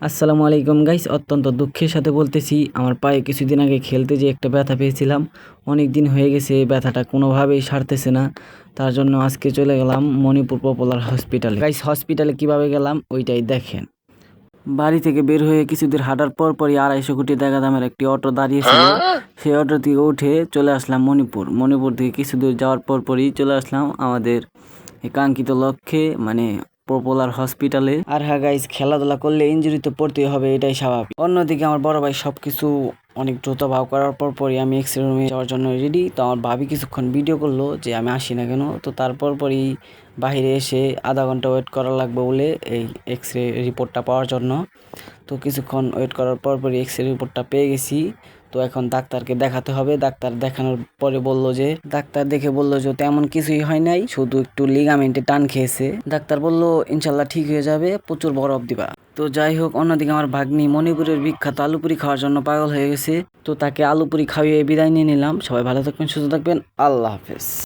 আসসালামু আলাইকুম গাইস, অত্যন্ত দুঃখের সাথে বলতেছি, আমার পায়ে কিছুদিন আগে খেলতে যে একটা ব্যথা পেয়েছিলাম অনেক দিন হয়ে গেছে ব্যথাটা কোনোভাবেই সারতেছে না, তার জন্য আজকে চলে গেলাম মণিপুর পপুলার হসপিটালে। গাইস, হসপিটালে কীভাবে গেলাম, ওইটাই দেখেন। বাড়ি থেকে বের হয়ে কিছুদিন হাঁটার পর পরই আড়াইশো কোটি টাকা দামের একটি অটো দাঁড়িয়েছিল। সেই অটো থেকে উঠে চলে আসলাম মণিপুর। মণিপুর থেকে কিছু দূর যাওয়ার পর পরই চলে আসলাম আমাদের এই কাঙ্ক্ষিত লক্ষ্যে মানে পপুলার হসপিটালে। আর হ্যাঁ গাইস খেলাধুলা করলে ইঞ্জুরি তো পড়তেই হবে, এটাই স্বাভাবিক। অন্যদিকে আমার বড় ভাই সবকিছু অনেক দ্রুত ভাব করার পর পরই আমি এক্স রুমে যাওয়ার জন্য রেডি তো আমার ভাবি কিছুক্ষণ ভিডিও করল যে আমি আসি না কেন? তো তারপর পরই বাইরে এসে আধা ঘণ্টা ওয়েট করা লাগবে বলে এই এক্স রে রিপোর্টটা পাওয়ার জন্য। তো কিছুক্ষণ ওয়েট করার পর পরই এক্স রে রিপোর্টটা পেয়ে গেছি। তো এখন ডাক্তারকে দেখাতে হবে। ডাক্তার দেখানোর পরে বলল যে, ডাক্তার দেখে বলল যে, তেমন কিছুই হয় নাই, শুধু একটু লিগামেন্টে টান খেয়েছে। ডাক্তার বলল, ইনশাল্লাহ ঠিক হয়ে যাবে, প্রচুর বরফ দিবা। তো যাই হোক, অন্যদিকে আমার ভাগ্নি মণিপুরের বিখ্যাত আলুপুরি খাওয়ার জন্য পাগল হয়ে গেছে। তো তাকে আলুপুরি খাইয়ে বিদায় নিয়ে নিলাম। সবাই ভালো থাকবেন, সুস্থ থাকবেন। আল্লাহ হাফেজ।